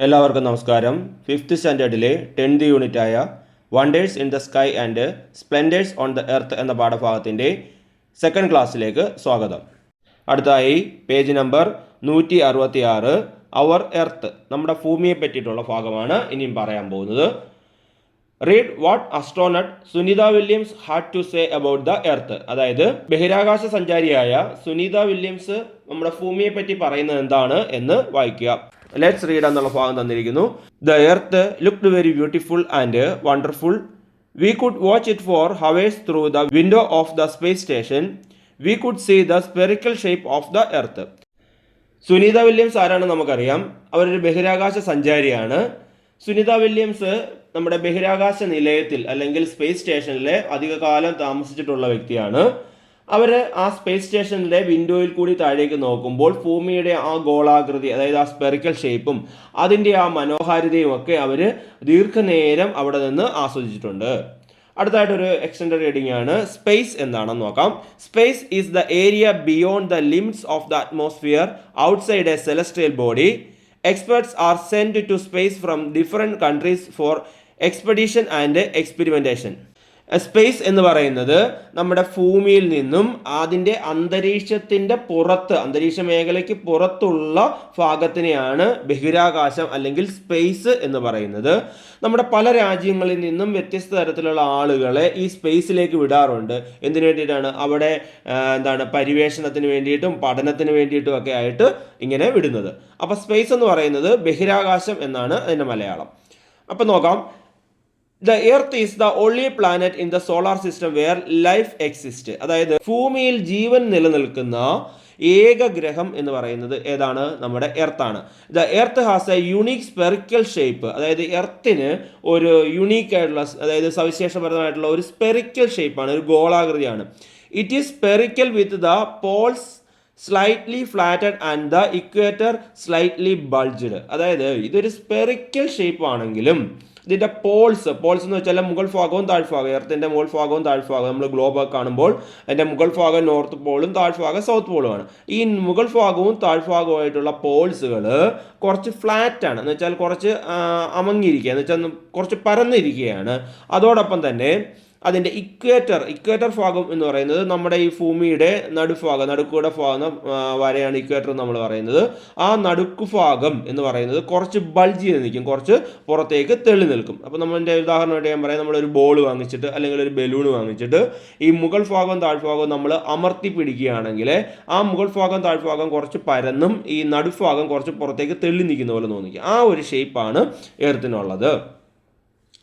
എല്ലാവർക്കും നമസ്കാരം. ഫിഫ്ത്ത് സ്റ്റാൻഡേർഡിലെ tenth യൂണിറ്റായ wonders in the sky and splendours on the earth എന്ന പാഠഭാഗത്തിന്റെ സെക്കൻഡ് ക്ലാസ്സിലേക്ക് സ്വാഗതം. അടുത്തായി പേജ് നമ്പർ നൂറ്റി അറുപത്തി ആറ് അവർ എർത്ത് നമ്മുടെ ഭൂമിയെ പറ്റിയിട്ടുള്ള ഭാഗമാണ് ഇനിയും പറയാൻ പോകുന്നത്. Read what astronaut Sunita Williams had to say about the earth അതായത് ബഹിരാകാശ സഞ്ചാരിയായ സുനിത വില്യംസ് നമ്മുടെ ഭൂമിയെ പറ്റി പറയുന്നത് എന്താണ് എന്ന് വായിക്കുക. ലെറ്റ്സ് റീഡ് എന്നുള്ള ഭാഗം തന്നിരിക്കുന്നു. The earth looked very beautiful and wonderful we could watch it for hours through the window of the space station we could see the spherical shape of the earth Sunita Williams ആരാണ് നമുക്കറിയാം. അവരൊരു ബഹിരാകാശ സഞ്ചാരിയാണ്. Sunitha Williams നമ്മുടെ ബഹിരാകാശ നിലയത്തിൽ അല്ലെങ്കിൽ space സ്റ്റേഷനിലെ അധികകാലം താമസിച്ചിട്ടുള്ള വ്യക്തിയാണ്. അവർ ആ സ്പേസ് സ്റ്റേഷനിലെ വിൻഡോയിൽ കൂടി താഴേക്ക് നോക്കുമ്പോൾ ഭൂമിയുടെ ആ ഗോളാകൃതി അതായത് ആ സ്പെറിക്കൽ ഷേപ്പും അതിന്റെ ആ മനോഹാരിതയും ഒക്കെ അവർ ദീർഘനേരം അവിടെ നിന്ന് ആസ്വദിച്ചിട്ടുണ്ട്. അടുത്തായിട്ടൊരു എക്സ്റ്റൻഡ് റീഡിംഗ് ആണ്. സ്പേസ് എന്താണെന്ന് നോക്കാം. Space is the area beyond the limits of the atmosphere outside a celestial body experts are send to space from different countries for expedition and experimentation space എന്ന് പറയുന്നത് നമ്മുടെ ഭൂമിയിൽ നിന്നും അതിന്റെ അന്തരീക്ഷത്തിന്റെ പുറത്ത് അന്തരീക്ഷ മേഖലയ്ക്ക് പുറത്തുള്ള ഭാഗത്തിനെയാണ് ബഹിരാകാശം അല്ലെങ്കിൽ സ്പേസ് എന്ന് പറയുന്നത്. നമ്മുടെ പല രാജ്യങ്ങളിൽ നിന്നും വ്യത്യസ്ത തരത്തിലുള്ള ആളുകളെ ഈ സ്പേസിലേക്ക് വിടാറുണ്ട്. എന്തിനു വേണ്ടിയിട്ടാണ്? അവിടെ എന്താണ് പരിവേഷണത്തിന് വേണ്ടിയിട്ടും പഠനത്തിന് വേണ്ടിയിട്ടും ഒക്കെ ആയിട്ട് ഇങ്ങനെ വിടുന്നത്. അപ്പോൾ സ്പേസ് എന്ന് പറയുന്നത് ബഹിരാകാശം എന്നാണ് അതിന്റെ മലയാളം. അപ്പം നോക്കാം. The earth is the only planet in the solar system where life exist അതായത് ഭൂമിയിൽ ജീവൻ നിലനിൽക്കുന്ന ഏക ഗ്രഹം എന്ന് പറയുന്നത് ഏതാണ്? നമ്മുടെ എർത്താണ് the earth has a unique spherical shape അതായത് എർത്തിന് ഒരു യുണീക്ക് ആയിട്ടുള്ള അതായത് സവിശേഷപരമായിട്ടുള്ള ഒരു സ്പെറിക്കൽ ഷേപ്പാണ് ഒരു ഗോളാകൃതിയാണ്. It is spherical with the poles slightly flatted and the equator slightly bulged അതായത് ഇതൊരു സ്പെറിക്കൽ ഷേപ്പ് ആണെങ്കിലും ഇതിന്റെ പോൾസ് പോൾസ് എന്ന് വെച്ചാൽ മുകൾ ഭാഗവും താഴ്ഭാഗവും എർത്തിന്റെ മുകൾ ഭാഗവും താഴ്ഭാഗവും നമ്മൾ ഗ്ലോബ് കാണുമ്പോൾ അതിന്റെ മുകൾ ഭാഗം നോർത്ത് പോളും താഴ്ഭാഗം സൗത്ത് പോളുമാണ് ഈ മുകൾ ഭാഗവും താഴ്ഭാഗവുമായിട്ടുള്ള പോൾസുകൾ കുറച്ച് ഫ്ലാറ്റ് ആണ്. എന്ന് വെച്ചാൽ കുറച്ച് അമങ്ങിയിരിക്കുക എന്ന് വെച്ചാൽ കുറച്ച് പരന്നിരിക്കുകയാണ്. അതോടൊപ്പം തന്നെ അതിന്റെ ഇക്വേറ്റർ ഇക്വേറ്റർ ഭാഗം എന്ന് പറയുന്നത് നമ്മുടെ ഈ ഭൂമിയുടെ നടുഭാഗം നടുക്കൂടെ ഭാഗം വരെയാണ് ഇക്വേറ്റർ നമ്മൾ പറയുന്നത്. ആ നടുക്കു ഭാഗം എന്ന് പറയുന്നത് കുറച്ച് ബൾജ് ചെയ്ത് നിൽക്കും കുറച്ച് പുറത്തേക്ക് തെളി നിൽക്കും. അപ്പോൾ നമ്മളിന്റെ ഉദാഹരണമായിട്ട് ഞാൻ പറയാം നമ്മളൊരു ബോൾ വാങ്ങിച്ചിട്ട് അല്ലെങ്കിൽ ഒരു ബലൂൺ വാങ്ങിച്ചിട്ട് ഈ മുകൾ ഭാഗം താഴ്ഭാഗവും നമ്മൾ അമർത്തി പിടിക്കുകയാണെങ്കിൽ ആ മുകൾ ഭാഗം താഴ്ഭാഗം കുറച്ച് പരന്നും ഈ നടുഭാഗം കുറച്ച് പുറത്തേക്ക് തെളി നിൽക്കുന്ന പോലെ തോന്നിക്കും. ആ ഒരു ഷേപ്പാണ് എർത്തിനുള്ളത്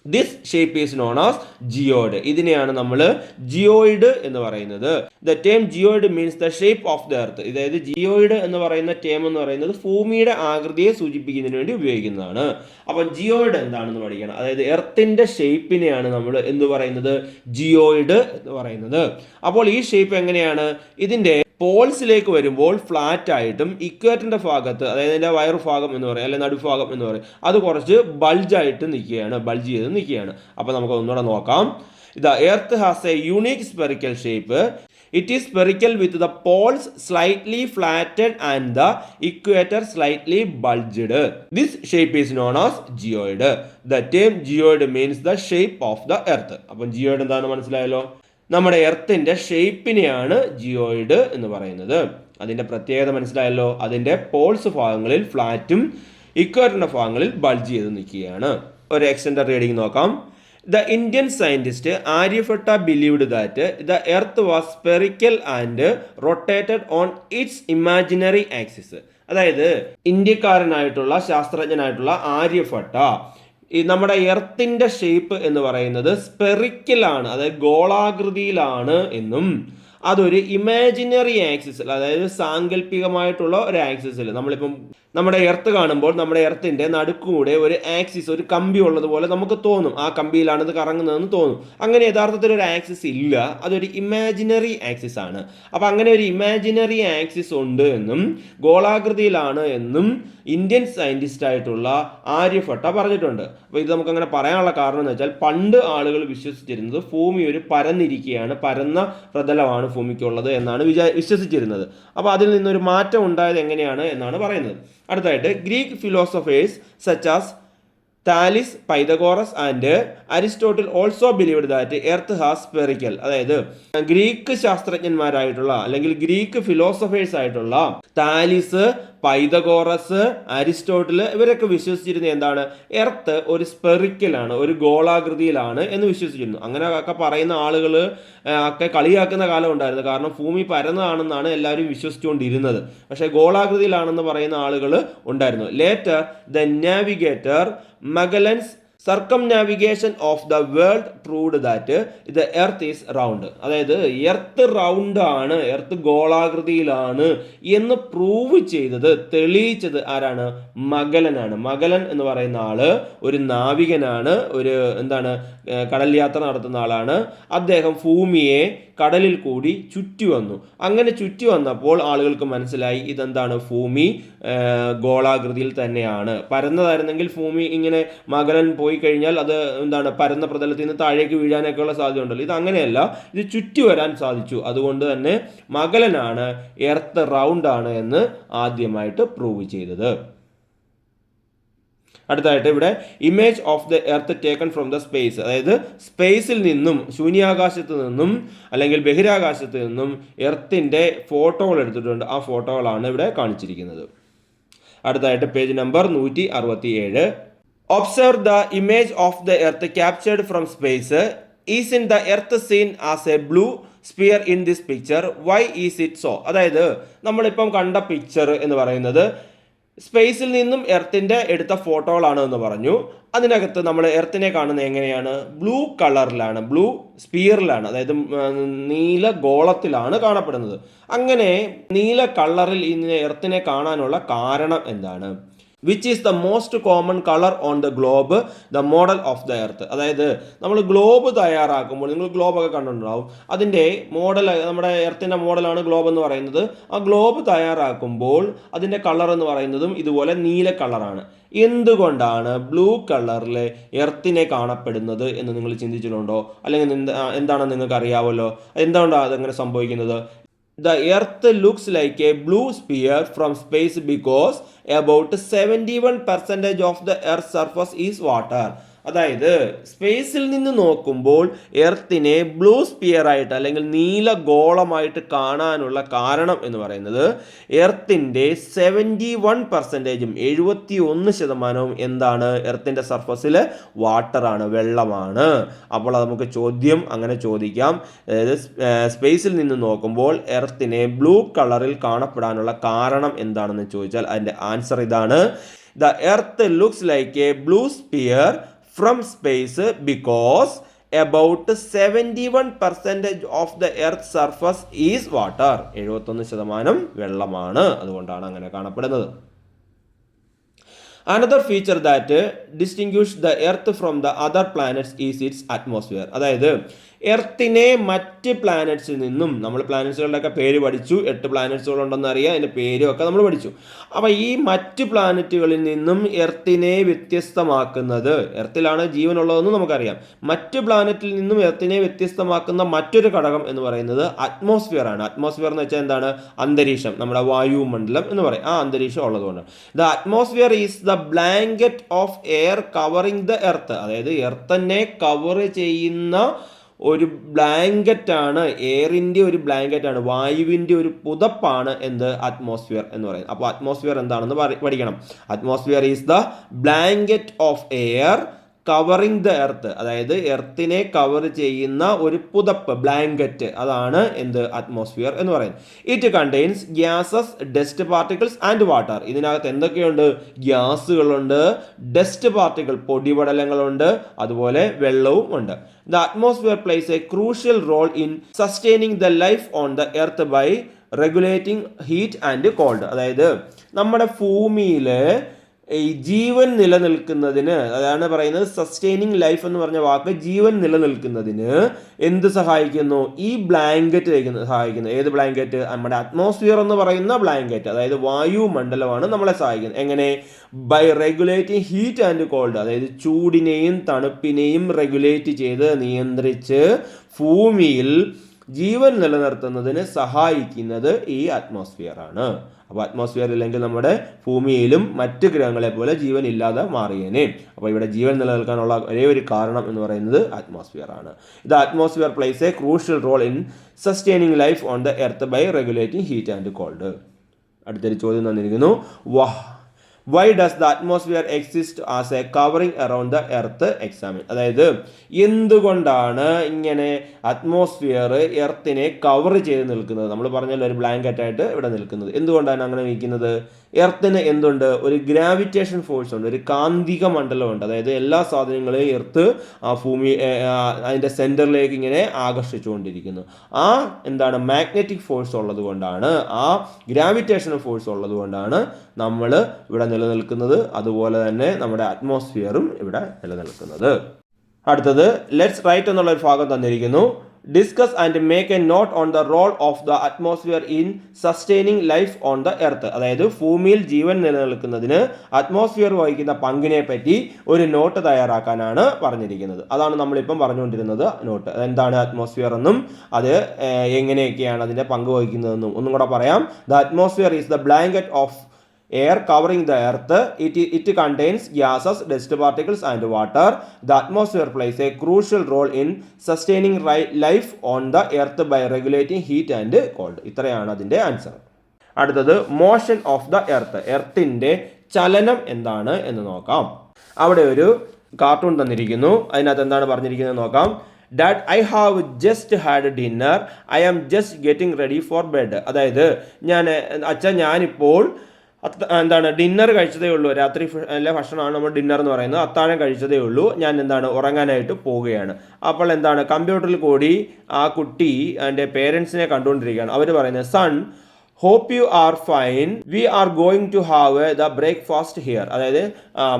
this shape is known as geoid ഇതിനെയാണ് നമ്മൾ ജിയോയിഡ് എന്ന് പറയുന്നത്. The term geoid means the shape of the earth അതായത് ജിയോയിഡ് എന്ന് പറയുന്ന ടേം എന്ന് പറയുന്നത് ഭൂമിയുടെ ആകൃതിയെ സൂചിപ്പിക്കുന്നതിന് വേണ്ടി ഉപയോഗിക്കുന്നതാണ്. അപ്പം ജിയോയിഡ് എന്താണെന്ന് പഠിക്കണം. അതായത് എർത്തിന്റെ ഷേപ്പിനെയാണ് നമ്മൾ എന്ത് പറയുന്നത്? ജിയോയിഡ് എന്ന് പറയുന്നത്. അപ്പോൾ ഈ ഷേപ്പ് എങ്ങനെയാണ്? ഇതിന്റെ പോൾസിലേക്ക് വരുമ്പോൾ ഫ്ലാറ്റ് ആയിട്ടും ഇക്വേറ്ററിന്റെ ഭാഗത്ത് അതായത് അതിന്റെ വയർ ഭാഗം എന്ന് പറയും അല്ലെങ്കിൽ നടുഭാഗം എന്ന് പറയും അത് കുറച്ച് ബൾജായിട്ട് നിൽക്കുകയാണ്. ബൾജ് ചെയ്ത് നിൽക്കുകയാണ് അപ്പോൾ നമുക്ക് ഒന്നുകൂടെ നോക്കാം. ഇതാ earth has a unique spherical shape it is spherical with the poles slightly flatted and the equator slightly bulged this shape is known as geoid the term geoid means the shape of the earth അപ്പം geoid എന്താണ് മനസ്സിലായല്ലോ? നമ്മുടെ എർത്തിന്റെ ഷേപ്പിനെയാണ് geoid എന്ന് പറയുന്നത്. അതിന്റെ പ്രത്യേകത മനസ്സിലായല്ലോ? അതിന്റെ പോൾസ് ഭാഗങ്ങളിൽ ഫ്ലാറ്റും ഇക്വേറ്ററിന്റെ ഭാഗങ്ങളിൽ ബൾജ് ചെയ്ത് നിൽക്കുകയാണ്. ഒരു എക്സ്റ്റൻഡ് റീഡിംഗ് നോക്കാം. The Indian scientist Aryabhata believed that the earth was spherical and rotated on its imaginary axis അതായത് ഇന്ത്യക്കാരനായിട്ടുള്ള ശാസ്ത്രജ്ഞനായിട്ടുള്ള ആര്യഭട്ട ഈ നമ്മുടെ എർത്തിന്റെ ഷേപ്പ് എന്ന് പറയുന്നത് സ്പെറിക്കലാണ് അതായത് ഗോളാകൃതിയിലാണ് എന്നും അതൊരു ഇമാജിനറി ആക്സിസിൽ അതായത് സാങ്കല്പികമായിട്ടുള്ള ഒരു ആക്സിസിൽ നമ്മളിപ്പം നമ്മുടെ എർത്ത് കാണുമ്പോൾ നമ്മുടെ എർത്തിന്റെ നടുക്കൂടെ ഒരു ആക്സിസ് ഒരു കമ്പി ഉള്ളതുപോലെ നമുക്ക് തോന്നും. ആ കമ്പിയിലാണ് കറങ്ങുന്നതെന്ന് തോന്നും. അങ്ങനെ യഥാർത്ഥത്തിൽ ഒരു ആക്സിസ് ഇല്ല. അതൊരു ഇമാജിനറി ആക്സിസ് ആണ്. അപ്പോൾ അങ്ങനെ ഒരു ഇമാജിനറി ആക്സിസ് ഉണ്ട് എന്നും ഗോളാകൃതിയിലാണ് എന്നും ഇന്ത്യൻ സയന്റിസ്റ്റ് ആയിട്ടുള്ള ആര്യഭട്ട പറഞ്ഞിട്ടുണ്ട്. അപ്പോൾ ഇത് നമുക്ക് അങ്ങനെ പറയാനുള്ള കാരണം എന്ന് വെച്ചാൽ പണ്ട് ആളുകൾ വിശ്വസിച്ചിരുന്നത് ഭൂമി ഒരു പരന്നിരിക്കുകയാണ് പരന്ന പ്രതലമാണ് ഭൂമിക്കുള്ളത് എന്നാണ് വിചാ വിശ്വസിച്ചിരുന്നത്. അപ്പോൾ അതിൽ നിന്നൊരു മാറ്റം ഉണ്ടായത് എങ്ങനെയാണ് എന്നാണ് പറയുന്നത്. അടുത്തായിട്ട് Greek philosophers such as Thales Pythagoras and Aristotle also believed that earth has spherical അതായത് ഗ്രീക്ക് ശാസ്ത്രജ്ഞന്മാരായിട്ടുള്ള അല്ലെങ്കിൽ ഗ്രീക്ക് ഫിലോസഫേഴ്സ് ആയിട്ടുള്ള താലിസ് പൈതഗോറസ് അരിസ്റ്റോട്ടിൽ ഇവരൊക്കെ വിശ്വസിച്ചിരുന്ന എന്താണ്? എർത്ത് ഒരു സ്പെറിക്കലാണ് ഒരു ഗോളാകൃതിയിലാണ് എന്ന് വിശ്വസിച്ചിരുന്നു. അങ്ങനെ ഒക്കെ പറയുന്ന ആളുകൾ ഒക്കെ കളിയാക്കുന്ന കാലം ഉണ്ടായിരുന്നു. കാരണം ഭൂമി പരന്നതാണെന്നാണ് എല്ലാവരും വിശ്വസിച്ചുകൊണ്ടിരുന്നത്. പക്ഷേ ഗോളാകൃതിയിലാണെന്ന് പറയുന്ന ആളുകൾ ഉണ്ടായിരുന്നു. Later the navigator Magellan's circumnavigation of the world proved that the earth is round അതായത് എർത്ത് റൗണ്ട് ആണ് എർത്ത് ഗോളാകൃതിയിലാണ് എന്ന് പ്രൂവ് ചെയ്തത് തെളിയിച്ചത് ആരാണ്? മകലനാണ് മകലൻ എന്ന് പറയുന്ന ആൾ ഒരു നാവികനാണ് ഒരു എന്താണ് കടൽ യാത്ര നടത്തുന്ന ആളാണ്. അദ്ദേഹം ഭൂമിയെ കടലിൽ കൂടി ചുറ്റി വന്നു. അങ്ങനെ ചുറ്റി വന്നപ്പോൾ ആളുകൾക്ക് മനസ്സിലായി ഇതെന്താണ് ഭൂമി? ഗോളാകൃതിയിൽ തന്നെയാണ്. പരന്നതായിരുന്നെങ്കിൽ ഭൂമി ഇങ്ങനെ മകലൻ പോയി കഴിഞ്ഞാൽ അത് എന്താണ് പരന്ന പ്രതലത്തിൽ നിന്ന് താഴേക്ക് വീഴാനൊക്കെയുള്ള സാധ്യത ഉണ്ടല്ലോ ഇത് അങ്ങനെയല്ല. ഇത് ചുറ്റി വരാൻ സാധിച്ചു. അതുകൊണ്ട് തന്നെ മകലനാണ് എർത്ത് റൗണ്ട് ആണ് എന്ന് ആദ്യമായിട്ട് പ്രൂവ് ചെയ്തത്. അടുത്തായിട്ട് ഇവിടെ image of the earth taken from the space അതായത് സ്പേസിൽ നിന്നും ശൂന്യാകാശത്ത് നിന്നും അല്ലെങ്കിൽ ബഹിരാകാശത്ത് നിന്നും എർത്തിന്റെ ഫോട്ടോകൾ എടുത്തിട്ടുണ്ട്. ആ ഫോട്ടോകളാണ് ഇവിടെ കാണിച്ചിരിക്കുന്നത്. അടുത്തായിട്ട് പേജ് നമ്പർ നൂറ്റി അറുപത്തി ഏഴ് observe the image of the earth captured from space is in the earth seen as a blue sphere in this picture why is it so അതായത് നമ്മളിപ്പം കണ്ട പിക്ചർ എന്ന് പറയുന്നത് സ്പേസിൽ നിന്നും എർത്തിന്റെ എടുത്ത ഫോട്ടോകളാണ് എന്ന് പറഞ്ഞു. അതിനകത്ത് നമ്മൾ എർത്തിനെ കാണുന്നത് എങ്ങനെയാണ്? ബ്ലൂ കളറിലാണ് ബ്ലൂ സ്പിയറിലാണ് അതായത് നീല ഗോളത്തിലാണ് കാണപ്പെടുന്നത്. അങ്ങനെ നീല കളറിൽ ഇന്ന് എർത്തിനെ കാണാനുള്ള കാരണം എന്താണ്? Which is the most common colour on the globe the model of the earth അതായത് നമ്മൾ ഗ്ലോബ് തയ്യാറാക്കുമ്പോൾ നിങ്ങൾ ഗ്ലോബ് ഒക്കെ കണ്ടിട്ടുണ്ടാവും. അതിന്റെ മോഡൽ നമ്മുടെ എർത്തിന്റെ മോഡലാണ് ഗ്ലോബ് എന്ന് പറയുന്നത്. ആ ഗ്ലോബ് തയ്യാറാക്കുമ്പോൾ അതിന്റെ കളർ എന്ന് പറയുന്നതും ഇതുപോലെ നീല കളറാണ് എന്തുകൊണ്ടാണ് ബ്ലൂ കളറിലെ എർത്തിനെ കാണപ്പെടുന്നത് എന്ന് നിങ്ങൾ ചിന്തിച്ചിട്ടുണ്ടോ? അല്ലെങ്കിൽ എന്താണ് നിങ്ങൾക്ക് അറിയാമല്ലോ എന്തുകൊണ്ടാണ് അതങ്ങനെ സംഭവിക്കുന്നത്? the earth looks like a blue sphere from space because about 71 percentage of the earth's surface is water. അതായത് സ്പേസിൽ നിന്ന് നോക്കുമ്പോൾ എർത്തിനെ ബ്ലൂ സ്പിയർ ആയിട്ട് അല്ലെങ്കിൽ നീല ഗോളമായിട്ട് കാണാനുള്ള കാരണം എന്ന് പറയുന്നത് എർത്തിന്റെ സെവന്റി വൺ പെർസെന്റേജും എഴുപത്തി ഒന്ന് ശതമാനവും എന്താണ്? എർത്തിന്റെ സർഫസിൽ വാട്ടറാണ് വെള്ളമാണ്. അപ്പോൾ നമുക്ക് ചോദ്യം അങ്ങനെ ചോദിക്കാം. അതായത് സ്പേസിൽ നിന്ന് നോക്കുമ്പോൾ എർത്തിനെ ബ്ലൂ കളറിൽ കാണപ്പെടാനുള്ള കാരണം എന്താണെന്ന് ചോദിച്ചാൽ അതിന്റെ ആൻസർ ഇതാണ്. The earth looks like a blue sphere from space because about seventy one percentage of the earth surface is water എഴുപത്തൊന്ന് ശതമാനം വെള്ളമാണ്. അതുകൊണ്ടാണ് അങ്ങനെ കാണപ്പെടുന്നത്. Another feature that distinguish the earth from the other planets is its atmosphere അതായത് എർത്തിനെ മറ്റ് പ്ലാനറ്റ്സിൽ നിന്നും നമ്മൾ പ്ലാനറ്റ്സുകളുടെയൊക്കെ പേര് പഠിച്ചു. എട്ട് പ്ലാനറ്റ്സുകളുണ്ടെന്ന് അറിയാം അതിന്റെ പേരും ഒക്കെ നമ്മൾ പഠിച്ചു. അപ്പോൾ ഈ മറ്റ് പ്ലാനറ്റുകളിൽ നിന്നും എർത്തിനെ വ്യത്യസ്തമാക്കുന്നത് എർത്തിലാണ് ജീവനുള്ളതെന്ന് നമുക്കറിയാം. മറ്റ് പ്ലാനറ്റിൽ നിന്നും എർത്തിനെ വ്യത്യസ്തമാക്കുന്ന മറ്റൊരു ഘടകം എന്ന് പറയുന്നത് അറ്റ്മോസ്ഫിയർ ആണ്. അറ്റ്മോസ്ഫിയർ എന്ന് വെച്ചാൽ എന്താണ്? അന്തരീക്ഷം നമ്മുടെ വായുമണ്ഡലം എന്ന് പറയും. ആ അന്തരീക്ഷം ഉള്ളതുകൊണ്ട്. The atmosphere is the blanket of air covering the earth അതായത് എർത്തന്നെ കവർ ചെയ്യുന്ന ഒരു ബ്ലാങ്കറ്റാണ് എയറിന്റെ ഒരു ബ്ലാങ്കറ്റാണ് വായുവിന്റെ ഒരു പുതപ്പാണ് എന്ത്? അറ്റ്മോസ്ഫിയർ എന്ന് പറയുന്നത്. അപ്പോൾ അറ്റ്മോസ്ഫിയർ എന്താണെന്ന് പഠിക്കണം. Atmosphere is the blanket of air covering the earth അതായത് എർത്തിനെ കവർ ചെയ്യുന്ന ഒരു പുതപ്പ് ബ്ലാങ്കറ്റ് അതാണ് എന്ത്? അറ്റ്മോസ്ഫിയർ എന്ന് പറയുന്നത്. It contains gases dust particles and water ഇതിനകത്ത് എന്തൊക്കെയുണ്ട്? ഗ്യാസുകളുണ്ട് ഡസ്റ്റ് പാർട്ടിക്കിൾ പൊടിപടലങ്ങളുണ്ട് അതുപോലെ വെള്ളവും ഉണ്ട്. The atmosphere plays a crucial role in sustaining the life on the earth by regulating heat and cold അതായത് നമ്മുടെ ഭൂമിയിൽ ഈ ജീവൻ നിലനിൽക്കുന്നതിന് അതാണ് പറയുന്നത് സസ്റ്റെയിനിങ് ലൈഫ് എന്ന് പറഞ്ഞ വാക്ക് ജീവൻ നിലനിൽക്കുന്നതിന് എന്ത് സഹായിക്കുന്നു? ഈ ബ്ലാങ്കറ്റ് സഹായിക്കുന്നു. ഏത് ബ്ലാങ്കറ്റ് നമ്മുടെ അറ്റ്മോസ്ഫിയർ എന്ന് പറയുന്ന ബ്ലാങ്കറ്റ് അതായത് വായുമണ്ഡലമാണ് നമ്മളെ സഹായിക്കുന്നത്. എങ്ങനെ? By regulating heat and cold അതായത് ചൂടിനെയും തണുപ്പിനെയും റെഗുലേറ്റ് ചെയ്ത് നിയന്ത്രിച്ച് ഭൂമിയിൽ ജീവൻ നിലനിർത്തുന്നതിന് സഹായിക്കുന്നത് ഈ അറ്റ്മോസ്ഫിയർ ആണ്. അപ്പോൾ അറ്റ്മോസ്ഫിയർ ഇല്ലെങ്കിൽ നമ്മുടെ ഭൂമിയിലും മറ്റ് ഗ്രഹങ്ങളെ പോലെ ജീവൻ ഇല്ലാതെ മാറിയേനെ. അപ്പോൾ ഇവിടെ ജീവൻ നിലനിൽക്കാനുള്ള ഒരേ ഒരു കാരണം എന്ന് പറയുന്നത് അറ്റ്മോസ്ഫിയർ ആണ്. ഇത് atmosphere plays a crucial role in sustaining life on the earth by regulating heat and cold അടുത്തൊരു ചോദ്യം തന്നിരിക്കുന്നു. Wow why does the atmosphere exist as a covering around the earth examine അതായത് എന്തുകൊണ്ടാണ് ഇങ്ങനെ അറ്റ്മോസ്ഫിയർ എർത്തിനെ കവർ ചെയ്ത് നിൽക്കുന്നത്? നമ്മൾ പറഞ്ഞല്ലോ ഒരു ബ്ലാങ്കറ്റ് ആയിട്ട് ഇവിടെ നിൽക്കുന്നത്. എന്തുകൊണ്ടാണ് അങ്ങനെ നിൽക്കുന്നത്? എർത്തിന് എന്തുണ്ട്? ഒരു ഗ്രാവിറ്റേഷൻ ഫോഴ്സ് ഉണ്ട് ഒരു കാന്തിക മണ്ഡലമുണ്ട്. അതായത് എല്ലാ സാധനങ്ങളെയും എർത്ത് ആ ഭൂമി അതിന്റെ സെന്ററിലേക്ക് ഇങ്ങനെ ആകർഷിച്ചുകൊണ്ടിരിക്കുന്നു. ആ എന്താണ് മാഗ്നറ്റിക് ഫോഴ്സ് ഉള്ളത് കൊണ്ടാണ് ആ ഗ്രാവിറ്റേഷൻ ഫോഴ്സ് ഉള്ളത് കൊണ്ടാണ് നമ്മൾ ഇവിടെ നിലനിൽക്കുന്നത്. അതുപോലെ തന്നെ നമ്മുടെ അറ്റ്മോസ്ഫിയറും ഇവിടെ നിലനിൽക്കുന്നത്. അടുത്തത് ലെറ്റ്സ് റൈറ്റ് എന്നുള്ള ഒരു ഭാഗം തന്നിരിക്കുന്നു. Discuss and make a note on the role of the atmosphere in sustaining life on the earth അതായത് ഭൂമിയിൽ ജീവൻ നിലനിൽക്കുന്നതിന് അറ്റ്മോസ്ഫിയർ വഹിക്കുന്ന പങ്കിനെ പറ്റി ഒരു നോട്ട് തയ്യാറാക്കാനാണ് പറഞ്ഞിരിക്കുന്നത്. അതാണ് നമ്മളിപ്പം പറഞ്ഞുകൊണ്ടിരുന്നത് നോട്ട് എന്താണ് അറ്റ്മോസ്ഫിയർ എന്നും അത് എങ്ങനെയൊക്കെയാണ് അതിന്റെ പങ്ക് വഹിക്കുന്നതെന്നും ഒന്നും കൂടെ പറയാം. The atmosphere is the blanket of air covering the earth it, it contains gases dust particles and water the atmosphere plays a crucial role in sustaining life on the earth by regulating heat and cold ഇത്രയാണ് അതിന്റെ answer അടുത്തത് motion of the earth എർത്തിന്റെ ചലനം എന്താണ് എന്ന് നോക്കാം അവിടെ ഒരു കാർട്ടൂൺ തന്നിരിക്കുന്നു അതിനകത്ത് എന്താണ് പറഞ്ഞിരിക്കുന്നത് നോക്കാം dad I have just had dinner I am just getting ready for bed അതായത് ഞാൻ അച്ഛൻ ഞാനിപ്പോൾ എന്താണ് ഡിന്നർ കഴിച്ചതേ ഉള്ളൂ. രാത്രി അല്ല ഭക്ഷണമാണ് നമ്മൾ ഡിന്നർ എന്ന് പറയുന്നത്. അത്താഴം കഴിച്ചതേ ഉള്ളൂ. ഞാൻ എന്താണ് ഉറങ്ങാനായിട്ട് പോവുകയാണ്. അപ്പോൾ എന്താണ് കമ്പ്യൂട്ടറിൽ കൂടി ആ കുട്ടി എന്റെ പേരൻസിനെ കണ്ടുകൊണ്ടിരിക്കുകയാണ്. അവർ പറയുന്നത് son hope you are fine we are going to have the breakfast here അതായത്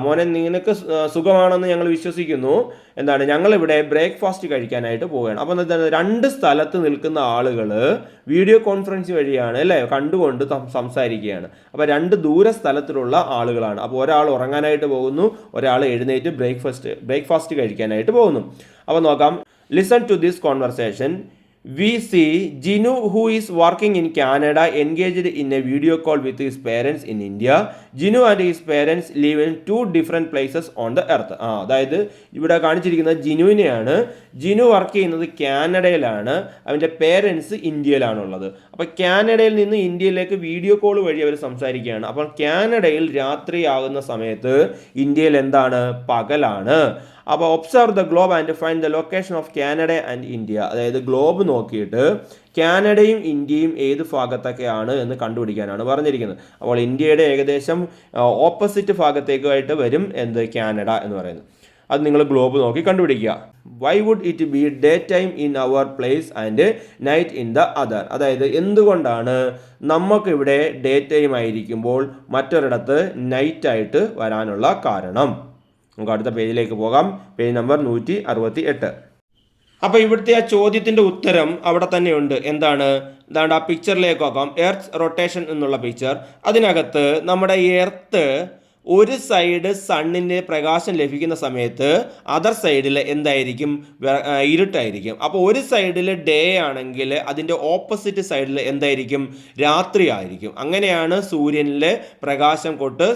മോനെ നിനക്ക് സുഖമാണെന്ന് ഞങ്ങൾ വിശ്വസിക്കുന്നു. എന്താണ് ഞങ്ങളിവിടെ ബ്രേക്ക്ഫാസ്റ്റ് കഴിക്കാനായിട്ട് പോവുകയാണ്. അപ്പോൾ എന്താണ് രണ്ട് സ്ഥലത്ത് നിൽക്കുന്ന ആളുകൾ വീഡിയോ കോൺഫറൻസ് വഴിയാണ് അല്ലേ? കണ്ടുകൊണ്ട് സംസാരിക്കുകയാണ്. അപ്പോൾ രണ്ട് ദൂര സ്ഥലത്തിലുള്ള ആളുകളാണ്. അപ്പോൾ ഒരാൾ ഉറങ്ങാനായിട്ട് പോകുന്നു ഒരാൾ എഴുന്നേറ്റ് ബ്രേക്ക്ഫാസ്റ്റ് ബ്രേക്ക്ഫാസ്റ്റ് കഴിക്കാനായിട്ട് പോകുന്നു. അപ്പോൾ നോക്കാം listen to this conversation we see Jinu, who is working in Canada, engaged in a video call with his parents in India. Jinu and his parents live in two different places on the earth. ആ അതായത് ഇവിടെ കാണിച്ചിരിക്കുന്നത് ജിനുവിനെയാണ്. Jinu work ചെയ്യുന്നത് കാനഡയിലാണ്. അവന്റെ parents ഇന്ത്യയിലാണുള്ളത്. അപ്പോൾ കാനഡയിൽ നിന്ന് ഇന്ത്യയിലേക്ക് വീഡിയോ കോൾ വഴി അവർ സംസാരിക്കുകയാണ്. അപ്പോൾ കാനഡയിൽ രാത്രിയാകുന്ന സമയത്ത് ഇന്ത്യയിൽ എന്താണ്? പകലാണ്. അപ്പോൾ observe the globe and find the location of Canada and India അതായത് ഗ്ലോബ് നോക്കിയിട്ട് കാനഡയും ഇന്ത്യയും ഏത് ഭാഗത്തൊക്കെയാണ് എന്ന് കണ്ടുപിടിക്കാനാണ് പറഞ്ഞിരിക്കുന്നത്. അപ്പോൾ ഇന്ത്യയുടെ ഏകദേശം ഓപ്പോസിറ്റ് ഭാഗത്തേക്കായിട്ട് വരും എന്ത്? കാനഡ എന്ന് പറയുന്നത്. അത് നിങ്ങൾ ഗ്ലോബ് നോക്കി കണ്ടുപിടിക്കുക. Why would it be day time in our place and night in the other അതായത് എന്തുകൊണ്ടാണ് നമുക്കിവിടെ ഡേ ടൈം ആയിരിക്കുമ്പോൾ മറ്റൊരിടത്ത് നൈറ്റ് ആയിട്ട് വരാനുള്ള കാരണം? നമുക്ക് അടുത്ത പേജിലേക്ക് പോകാം. പേജ് നമ്പർ നൂറ്റി അറുപത്തി എട്ട് അപ്പോൾ ഇവിടുത്തെ ആ ചോദ്യത്തിന്റെ ഉത്തരം അവിടെ തന്നെയുണ്ട്. എന്താണ്? എന്താണ് ആ പിക്ചറിലേക്ക് നോക്കാം. എർത്ത് റൊട്ടേഷൻ എന്നുള്ള പിക്ചർ അതിനകത്ത് നമ്മുടെ എർത്ത് ഒരു സൈഡ് സണ്ണിന്റെ പ്രകാശം ലഭിക്കുന്ന സമയത്ത് അതർ സൈഡിൽ എന്തായിരിക്കും? ഇരുട്ടായിരിക്കും. അപ്പോൾ ഒരു സൈഡിൽ ഡേ ആണെങ്കിൽ അതിന്റെ ഓപ്പോസിറ്റ് സൈഡിൽ എന്തായിരിക്കും? രാത്രി ആയിരിക്കും. അങ്ങനെയാണ് സൂര്യനിലെ പ്രകാശം കൊട്ട്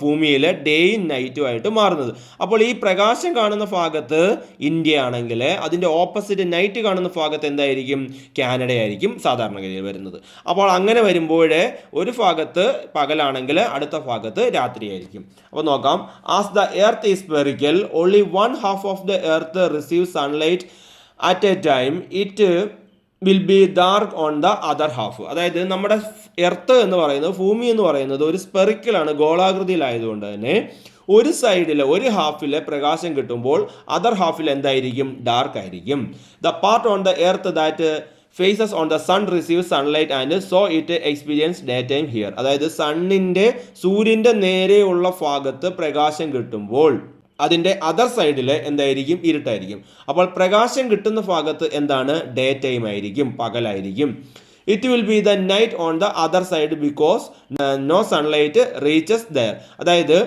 ഭൂമിയിൽ ഡേയും നൈറ്റും ആയിട്ട് മാറുന്നത്. അപ്പോൾ ഈ പ്രകാശം കാണുന്ന ഭാഗത്ത് ഇന്ത്യ ആണെങ്കിൽ അതിന്റെ ഓപ്പോസിറ്റ് നൈറ്റ് കാണുന്ന ഭാഗത്ത് എന്തായിരിക്കും? കാനഡ ആയിരിക്കും സാധാരണഗതിയിൽ വരുന്നത്. അപ്പോൾ അങ്ങനെ വരുമ്പോൾ ഒരു ഭാഗത്ത് പകലാണെങ്കിൽ അടുത്ത ഭാഗത്ത് രാത്രിയായിരിക്കും ആയിരിക്കും. അപ്പോൾ നോക്കാം. As the earth is spherical only one half of the earth receive sunlight at a time it will be dark on the other half അതായത് നമ്മുടെ എർത്ത് എന്ന് പറയുന്നത് ഭൂമി എന്ന് പറയുന്നത് ഒരു സ്പെറിക്കലാണ് ഗോളാകൃതിയിലായതുകൊണ്ട് തന്നെ. ഒരു സൈഡിൽ ഒരു ഹാഫിൽ പ്രകാശം കിട്ടുമ്പോൾ അതർ ഹാഫിൽ എന്തായിരിക്കും? ഡാർക്ക് ആയിരിക്കും. The part on the earth that faces on the sun receive sunlight and so it experience day time here അതായത് സണ്ണിന്റെ സൂര്യന്റെ നേരെയുള്ള ഭാഗത്ത് പ്രകാശം കിട്ടുമ്പോൾ അതിന്റെ അതർ സൈഡിൽ എന്തായിരിക്കും? ഇരുട്ടായിരിക്കും. അപ്പോൾ പ്രകാശം കിട്ടുന്ന ഭാഗത്ത് എന്താണ്? ഡേ ടൈം ആയിരിക്കും പകലായിരിക്കും. It will be the night on the other side because no sunlight reaches there അതായത്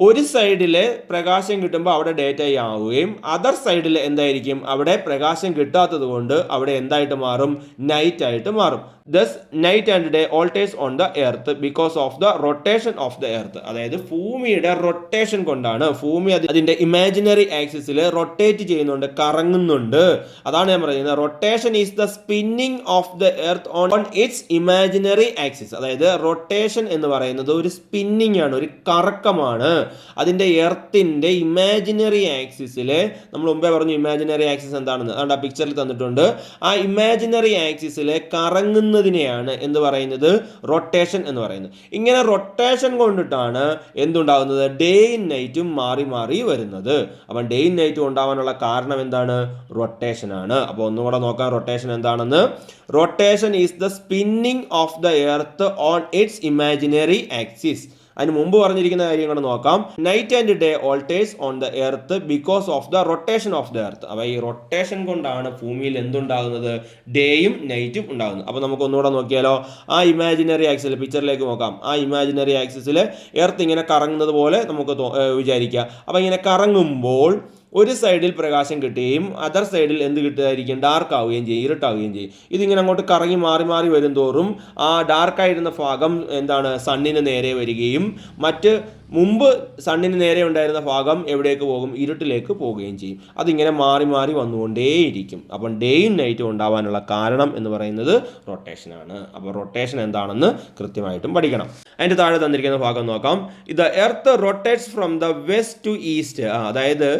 ഒരു സൈഡിൽ പ്രകാശം കിട്ടുമ്പോൾ അവിടെ ഡേറ്റ ആവുകയും അതർ സൈഡിൽ എന്തായിരിക്കും? അവിടെ പ്രകാശം കിട്ടാത്തത് കൊണ്ട് അവിടെ എന്തായിട്ട് മാറും? നൈറ്റ് ആയിട്ട് മാറും. Thus night and day alters on the earth because of the rotation of the earth അതായത് ഭൂമിയുടെ റൊട്ടേഷൻ കൊണ്ടാണ്. ഭൂമി അത് അതിന്റെ ഇമാജിനറി ആക്സിസിൽ റൊട്ടേറ്റ് ചെയ്യുന്നുണ്ട് കറങ്ങുന്നുണ്ട്. അതാണ് ഞാൻ പറയുന്നത്. Rotation is the spinning of the earth on on its imaginary axis അതായത് റൊട്ടേഷൻ എന്ന് പറയുന്നത് ഒരു സ്പിന്നിങ് ആണ് ഒരു കറക്കമാണ്. അതിന്റെ എർത്തിന്റെ ഇമാജിനറി ആക്സിസിൽ നമ്മൾ മുമ്പേ പറഞ്ഞു ഇമാജിനറി ആക്സിസ് എന്താണെന്ന്. അതുകൊണ്ട് ആ പിക്ചറിൽ തന്നിട്ടുണ്ട്. ആ ഇമാജിനറി ആക്സിസിലെ കറങ്ങുന്നതിനെയാണ് എന്ന് പറയുന്നത്? റൊട്ടേഷൻ എന്ന് പറയുന്നത്. ഇങ്ങനെ റൊട്ടേഷൻ കൊണ്ടിട്ടാണ് എന്തുണ്ടാകുന്നത് ഡേയും നൈറ്റും മാറി മാറി വരുന്നത്. അപ്പം ഡേയും നൈറ്റും ഉണ്ടാവാനുള്ള കാരണം എന്താണ്? റൊട്ടേഷൻ ആണ്. അപ്പോൾ ഒന്നും കൂടെ നോക്കാം റൊട്ടേഷൻ എന്താണെന്ന്. Rotation is the spinning of the earth on its imaginary axis അതിന് മുമ്പ് പറഞ്ഞിരിക്കുന്ന കാര്യം കൂടെ നോക്കാം. Night and day alters on the earth because of the rotation of the earth അപ്പോൾ ഈ റൊട്ടേഷൻ കൊണ്ടാണ് ഭൂമിയിൽ എന്തുണ്ടാകുന്നത്? ഡേയും നൈറ്റും ഉണ്ടാകുന്നത്. അപ്പോൾ നമുക്ക് ഒന്നുകൂടെ നോക്കിയാലോ. ആ ഇമാജിനറി ആക്സിൽ പിക്ചറിലേക്ക് നോക്കാം. ആ ഇമാജിനറി ആക്സിസിൽ എർത്ത് ഇങ്ങനെ കറങ്ങുന്നത് പോലെ നമുക്ക് വിചാരിക്കുക അപ്പോൾ ഇങ്ങനെ കറങ്ങുമ്പോൾ ഒരു സൈഡിൽ പ്രകാശം കിട്ടുകയും അതർ സൈഡിൽ എന്ത് കിട്ടുകയായിരിക്കും ഡാർക്ക് ആവുകയും ചെയ്യും ഇരുട്ടാവുകയും ചെയ്യും. ഇതിങ്ങനെ അങ്ങോട്ട് കറങ്ങി മാറി മാറി വരും തോറും ആ ഡാർക്കായിരുന്ന ഭാഗം എന്താണ്? സണ്ണിന് നേരെ വരികയും മറ്റ് മുമ്പ് സണ്ണിന് നേരെ ഉണ്ടായിരുന്ന ഭാഗം എവിടേക്ക് പോകും? ഇരുട്ടിലേക്ക് പോവുകയും ചെയ്യും. അതിങ്ങനെ മാറി മാറി വന്നുകൊണ്ടേയിരിക്കും. അപ്പം ഡേയും നൈറ്റും ഉണ്ടാവാനുള്ള കാരണം എന്ന് പറയുന്നത് റൊട്ടേഷനാണ് അപ്പോൾ റൊട്ടേഷൻ എന്താണെന്ന് കൃത്യമായിട്ടും പഠിക്കണം. അതിന്റെ താഴെ തന്നിരിക്കുന്ന ഭാഗം നോക്കാം. ഇത് earth rotates from the west to east അതായത്